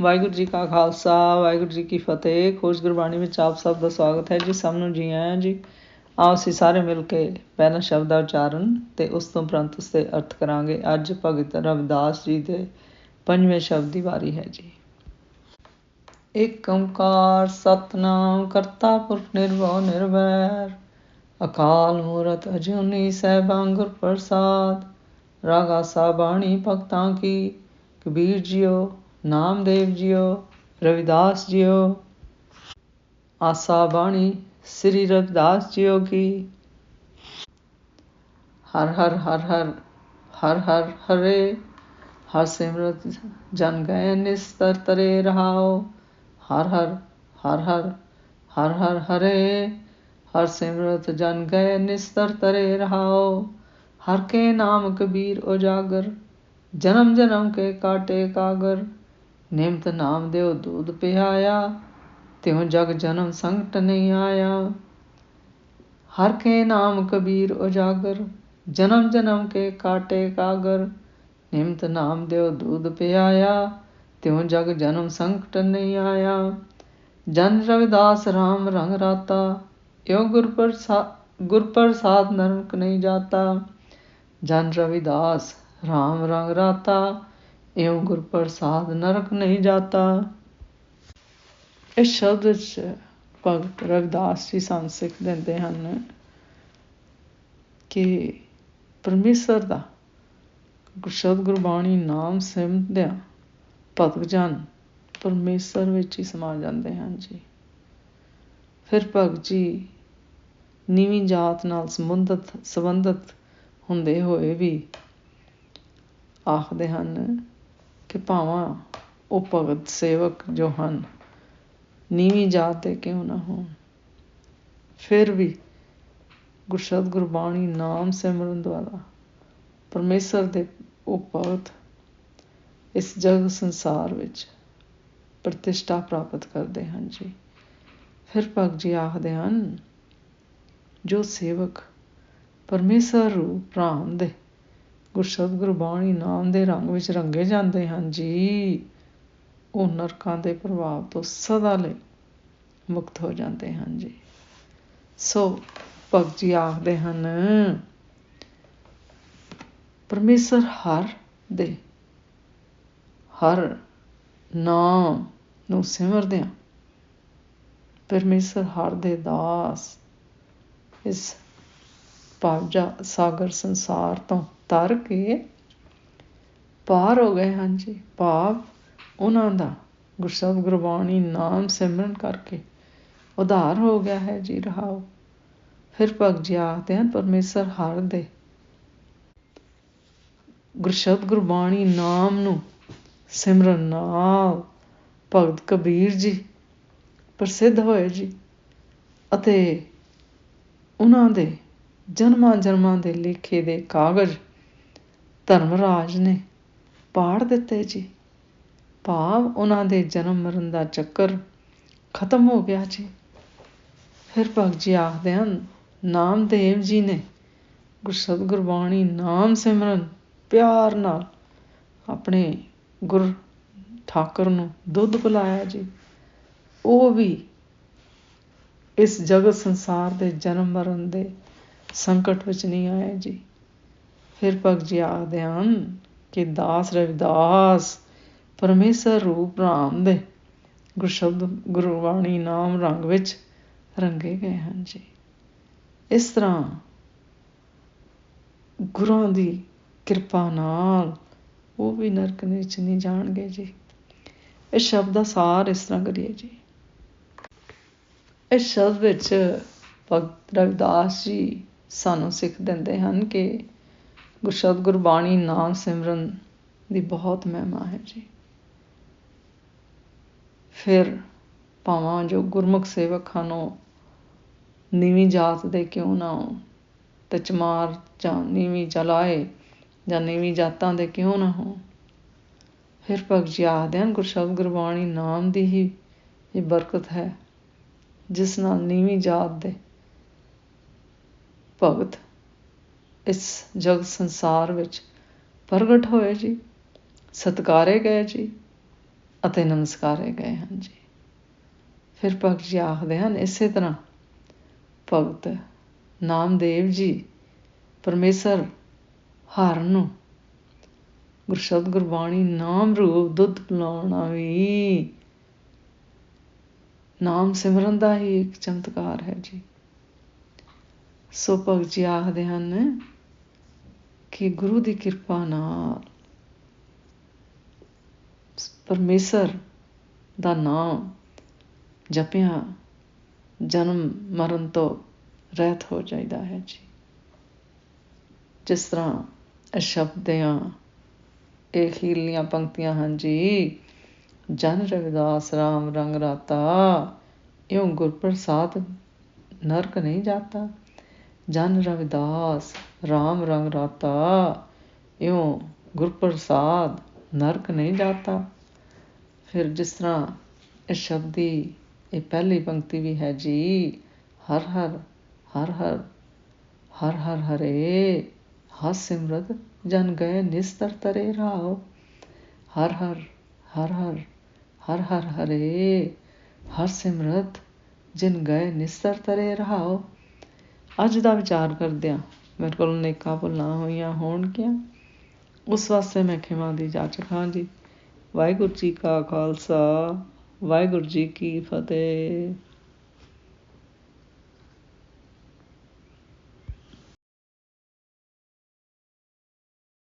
ਵਾਹਿਗੁਰੂ ਜੀ ਕਾ ਖਾਲਸਾ, ਵਾਹਿਗੁਰੂ ਜੀ ਕੀ ਫਤਿਹ। ਖੋਜ ਗੁਰਬਾਣੀ ਵਿੱਚ ਆਪ ਸਭ ਦਾ ਸਵਾਗਤ ਹੈ ਜੀ। ਸਭ ਨੂੰ ਜੀ ਆਇਆਂ ਜੀ। ਆਓ ਅਸੀਂ ਸਾਰੇ ਮਿਲ ਕੇ ਪਹਿਲਾ ਸ਼ਬਦ ਦਾ ਉਚਾਰਨ ਤੇ ਉਸ ਤੋਂ ਪ੍ਰੰਤ ਉਸ ਦੇ ਅਰਥ ਕਰਾਂਗੇ। ਅੱਜ ਭਗਤ ਰਵਿਦਾਸ ਜੀ ਦੇ ਪੰਜਵੇਂ ਸ਼ਬਦ ਦੀ ਵਾਰੀ ਹੈ ਜੀ। ਏਕ ਓੰਕਾਰ ਸਤਨਾਮ ਕਰਤਾ ਪੁਰਖ ਨਿਰਭਉ ਨਿਰਵੈਰ, ਅਕਾਲ ਮੂਰਤ ਅਜੂਨੀ ਸੈਭੰ ਗੁਰ ਪ੍ਰਸਾਦ, ਰਾਗਾ ਸਾਬਾਣੀ ਭਗਤਾਂ ਕੀ, ਕਬੀਰ ਜੀਓ ਨਾਮਦੇਵ ਜੀਓ ਰਵਿਦਾਸ ਜੀਓ ਆਸਾ ਬਾਣੀ ਸ੍ਰੀ ਰਵਿਦਾਸ ਜੀਓ ਕੀ ਹਰ ਹਰ ਹਰ ਹਰ ਹਰ ਹਰ ਹਰੇ ਹਰ ਸਿਮਰਤ ਜਨ ਗਏ ਨਿਸਤਰ ਤਰੇ ਰਹਾਓ ਹਰ ਹਰ ਹਰ ਹਰ ਹਰ ਹਰ ਹਰੇ ਹਰ ਸਿਮਰਤ ਜਨ ਗਏ ਨਿਸਤਰ ਤਰੇ ਰਹਾਓ ਹਰ ਕੇ ਨਾਮ ਕਬੀਰ ਉਜਾਗਰ ਜਨਮ ਜਨਮ ਕੇ ਕਾਟੇ ਕਾਗਰ ਨਿਮਤ ਨਾਮ ਦੇਉ ਦੂਧ ਪਿਆਇਆ, ਤਿਉ ਜਗ ਜਨਮ ਸੰਕਟ ਨਹੀਂ ਆਇਆ। ਹਰ ਕੇ ਨਾਮ ਕਬੀਰ ਉਜਾਗਰ, ਜਨਮ ਜਨਮ ਕੇ ਕਾਟੇ ਕਾਗਰ। ਨਿਮਤ ਨਾਮ ਦੇਉ ਦੂਧ ਪਿਆਇਆ, ਤਿਉ ਜਗ ਜਨਮ ਸੰਕਟ ਨਹੀਂ ਆਇਆ। ਜਨ ਰਵਿਦਾਸ RAM ਰੰਗ ਰਾਤਾ, ਇਉ ਗੁਰ ਪ੍ਰਸਾਦ ਗੁਰ ਪ੍ਰਸਾਦ ਨਰਕ ਨਹੀਂ ਜਾਤਾ। ਜਨ ਰਵਿਦਾਸ RAM ਰੰਗ ਰਾਤਾ ਇਉ ਗੁਰ ਪ੍ਰਸਾਦ ਨਰਕ ਨਹੀਂ ਜਾਤਾ। ਇਸ ਸ਼ਬਦ ਵਿੱਚ ਭਗਤ ਰਵਿਦਾਸ ਜੀ ਸਾਨੂੰ ਸਿੱਖ ਦਿੰਦੇ ਹਨ ਕਿ ਪਰਮੇਸ਼ਰ ਦਾ ਸ਼ਬਦ ਗੁਰਬਾਣੀ ਨਾਮ ਸਿਮਰਦਿਆਂ ਭਗਤ ਜਨ ਪਰਮੇਸ਼ਰ ਵਿੱਚ ਹੀ ਸਮਾ ਜਾਂਦੇ ਹਨ ਜੀ। ਫਿਰ ਭਗਤ ਜੀ ਨੀਵੀਂ ਜਾਤ ਨਾਲ ਸੰਬੰਧਿਤ ਸੰਬੰਧਿਤ ਹੁੰਦੇ ਹੋਏ ਵੀ ਆਖਦੇ ਹਨ ਕਿ ਭਾਵਾਂ ਉਹ ਭਗਤ ਸੇਵਕ ਜੋ ਹਨ, ਨੀਵੀਂ ਜਾਤ ਦੇ ਕਿਉਂ ਨਾ ਹੋਣ? ਫਿਰ ਵੀ ਗੁਰਸ਼ਬਦ ਗੁਰਬਾਣੀ ਨਾਮ ਸਿਮਰਨ ਦੁਆਰਾ ਪਰਮੇਸ਼ਰ ਦੇ ਉਹ ਭਗਤ ਇਸ ਜਗ ਸੰਸਾਰ ਵਿੱਚ ਪ੍ਰਤਿਸ਼ਠਾ ਪ੍ਰਾਪਤ ਕਰਦੇ ਹਨ ਜੀ। ਫਿਰ ਭਗਤ ਜੀ ਆਖਦੇ ਹਨ, ਜੋ ਸੇਵਕ ਪਰਮੇਸ਼ਰ ਰੂਪ ਰਾਮ ਦੇ ਗੁਰਸ਼ਬਦ ਗੁਰਬਾਣੀ ਨਾਮ ਦੇ ਰੰਗ ਵਿੱਚ ਰੰਗੇ ਜਾਂਦੇ ਹਨ ਜੀ। ਉਹ ਨਰਕਾਂ ਦੇ ਪ੍ਰਭਾਵ ਤੋਂ ਸਦਾ ਲਈ ਮੁਕਤ ਹੋ ਜਾਂਦੇ ਹਨ ਜੀ। ਸੋ ਭਗਤ ਜੀ ਆਖਦੇ ਹਨ, ਪਰਮੇਸ਼ਰ ਹਰ ਦੇ, ਹਰ ਨਾਮ ਨੂੰ ਸਿਮਰਦਿਆਂ, ਪਰਮੇਸ਼ਰ ਹਰ ਦੇ ਦਾਸ, ਇਸ ਪਾਵਜਾ ਸਾਗਰ ਸੰਸਾਰ ਤੋਂ ਤਰ ਕੇ ਪਾਰ ਹੋ ਗਏ ਹਨ ਜੀ। ਭਾਵ ਉਹਨਾਂ ਦਾ ਗੁਰਸਬ ਗੁਰਬਾਣੀ ਨਾਮ ਸਿਮਰਨ ਕਰਕੇ ਉਧਾਰ ਹੋ ਗਿਆ ਹੈ ਜੀ ਰਹਾਓ ਫਿਰ ਭਗਤ ਜੀ ਆਖਦੇ ਹਨ, ਪਰਮੇਸ਼ਰ ਹਰ ਦੇ ਗੁਰਸ਼ਬਦ ਗੁਰਬਾਣੀ ਨਾਮ ਨੂੰ ਸਿਮਰਨ ਨਾਲ ਭਗਤ ਕਬੀਰ ਜੀ ਪ੍ਰਸਿੱਧ ਹੋਏ ਜੀ ਅਤੇ ਉਹਨਾਂ ਦੇ ਜਨਮਾਂ ਜਨਮਾਂ ਦੇ ਲਿਖੇ ਦੇ ਕਾਗਜ਼ ਧਰਮਰਾਜ ਨੇ ਪਾੜ ਦਿੱਤੇ ਜੀ। ਭਾਵ ਉਹਨਾਂ ਦੇ ਜਨਮ ਮਰਨ ਦਾ ਚੱਕਰ ਖਤਮ ਹੋ ਗਿਆ ਜੀ। ਫਿਰ ਭਗਤ ਜੀ ਆਖਦੇ ਹਨ, ਨਾਮਦੇਵ ਜੀ ਨੇ ਗੁਰਸਤ ਗੁਰਬਾਣੀ ਨਾਮ ਸਿਮਰਨ ਪਿਆਰ ਨਾਲ ਆਪਣੇ ਗੁਰ ਠਾਕਰ ਨੂੰ ਦੁੱਧ ਪਿਲਾਇਆ ਜੀ। ਉਹ ਵੀ ਇਸ ਜਗਤ ਸੰਸਾਰ ਦੇ ਜਨਮ ਮਰਨ ਦੇ ਸੰਕਟ ਵਿੱਚ ਨਹੀਂ ਆਏ ਜੀ। ਫਿਰ ਭਗਤ ਜੀ ਆਖਦੇ ਹਨ ਕਿ ਦਾਸ ਰਵਿਦਾਸ, ਪਰਮੇਸ਼ਰ ਰੂਪ ਰਾਮ ਦੇ ਗੁਰਸ਼ਬਦ, ਗੁਰਬਾਣੀ ਨਾਮ ਰੰਗ ਵਿੱਚ ਰੰਗੇ ਗਏ ਹਨ ਜੀ। ਇਸ ਤਰ੍ਹਾਂ ਗੁਰਾਂ ਦੀ ਕਿਰਪਾ ਨਾਲ ਉਹ ਵੀ ਨਰਕ ਵਿੱਚ ਨਹੀਂ ਜਾਣਗੇ ਜੀ। ਇਸ ਸ਼ਬਦ ਦਾ ਸਾਰ ਇਸ ਤਰ੍ਹਾਂ ਕਰੀਏ ਜੀ। ਇਸ ਸ਼ਬਦ ਵਿੱਚ ਭਗਤ ਰਵਿਦਾਸ ਜੀ ਸਾਨੂੰ ਸਿੱਖ ਦਿੰਦੇ ਹਨ ਕਿ ਗੁਰਸ਼ਬਦ ਗੁਰਬਾਣੀ ਨਾਮ ਸਿਮਰਨ ਦੀ ਬਹੁਤ ਮਹਿਮਾ ਹੈ ਜੀ। ਫਿਰ ਭਾਵਾਂ ਜੋ ਗੁਰਮੁਖ ਸੇਵਕ ਹਨ ਉਹ ਨੀਵੀਂ ਜਾਤ ਦੇ ਕਿਉਂ ਨਾ ਹੋ ਤੇ ਜਾਂ ਨੀਵੀਂ ਜਲਾਏ ਜਾਂ ਨੀਵੀਂ ਜਾਤਾਂ ਦੇ ਕਿਉਂ ਨਾ ਹੋ ਫਿਰ ਭਗਤ ਜੀ ਆਖਦੇ ਹਨ ਗੁਰਸ਼ਬਦ ਗੁਰਬਾਣੀ ਨਾਮ ਦੀ ਹੀ ਇਹ ਬਰਕਤ ਹੈ, ਜਿਸ ਨਾਲ ਨੀਵੀਂ ਜਾਤ ਦੇ ਭਗਤ ਇਸ ਜਗ ਸੰਸਾਰ ਵਿੱਚ ਪ੍ਰਗਟ ਹੋਏ ਜੀ, ਸਤਕਾਰੇ ਗਏ ਜੀ ਅਤੇ ਨਮਸਕਾਰੇ ਗਏ ਹਨ ਜੀ। ਫਿਰ ਭਗਤ ਜੀ ਆਖਦੇ ਹਨ, ਇਸੇ ਤਰ੍ਹਾਂ ਭਗਤ ਨਾਮਦੇਵ ਜੀ ਪਰਮੇਸ਼ਰ ਹਰ ਨੂੰ ਗੁਰਸ਼ਬਦ ਗੁਰਬਾਣੀ ਨਾਮ ਰੂਪ ਦੁੱਧ ਪਿਲਾਉਣਾ ਵੀ ਨਾਮ ਸਿਮਰਨ ਦਾ ਹੀ ਇੱਕ ਚਮਤਕਾਰ ਹੈ ਜੀ। ਸੋ ਭਗਤ ਜੀ ਆਖਦੇ ਹਨ ਕਿ ਗੁਰੂ ਦੀ ਕਿਰਪਾ ਨਾਲ ਪਰਮੇਸ਼ਰ ਦਾ ਨਾਮ ਜਪਿਆ, ਜਨਮ ਮਰਨ ਤੋਂ ਰਹਿਤ ਹੋ ਜਾਂਦਾ ਹੈ ਜੀ। ਜਿਸ ਤਰ੍ਹਾਂ ਇਹ ਸ਼ਬਦਾਂ, ਇਹ ਹੀਲੀਆਂ ਪੰਕਤੀਆਂ ਹਨ ਜੀ, ਜਨ ਰਵਿਦਾਸ, ਰਾਮ ਰੰਗ ਰਾਤਾ, ਇਉਂ ਗੁਰ ਪ੍ਰਸਾਦ ਨਰਕ ਨਹੀਂ ਜਾਤਾ। ਜਨ ਰਵਿਦਾਸ ਰਾਮ ਰੰਗ ਰਾਤਾ ਇਉਂ ਗੁਰ ਪ੍ਰਸਾਦ ਨਰਕ ਨਹੀਂ ਜਾਤਾ ਫਿਰ ਜਿਸ ਤਰ੍ਹਾਂ ਇਹ ਸ਼ਬਦੀ ਇਹ ਪਹਿਲੀ ਪੰਕਤੀ ਵੀ ਹੈ ਜੀ ਹਰ ਹਰ ਹਰ ਹਰ ਹਰ ਹਰ ਹਰੇ ਹਸ ਸਿਮਰਤ ਜਨ ਗਏ ਨਿਸਤਰ ਤਰੇ ਰਾਓ ਹਰ ਹਰ ਹਰ ਹਰ ਹਰ ਹਰ ਹਰੇ ਹਰ ਸਿਮਰਤ ਜਿਨ ਗਏ ਨਿਸਤਰ ਤਰੇ ਰਹਾਓ ਅੱਜ ਦਾ ਵਿਚਾਰ ਕਰਦਿਆਂ ਮੇਰੇ ਕੋਲ ਨੇਕਾਂ ਭੁੱਲਾਂ ਹੋਈਆਂ ਹੋਣਗੀਆਂ। ਉਸ ਵਾਸਤੇ ਮੈਂ ਖਿਮਾ ਦੀ ਜਾਚਕ ਹਾਂ ਜੀ ਵਾਹਿਗੁਰੂ ਜੀ ਕਾ ਖਾਲਸਾ, ਵਾਹਿਗੁਰੂ ਜੀ ਕੀ ਫਤਿਹ।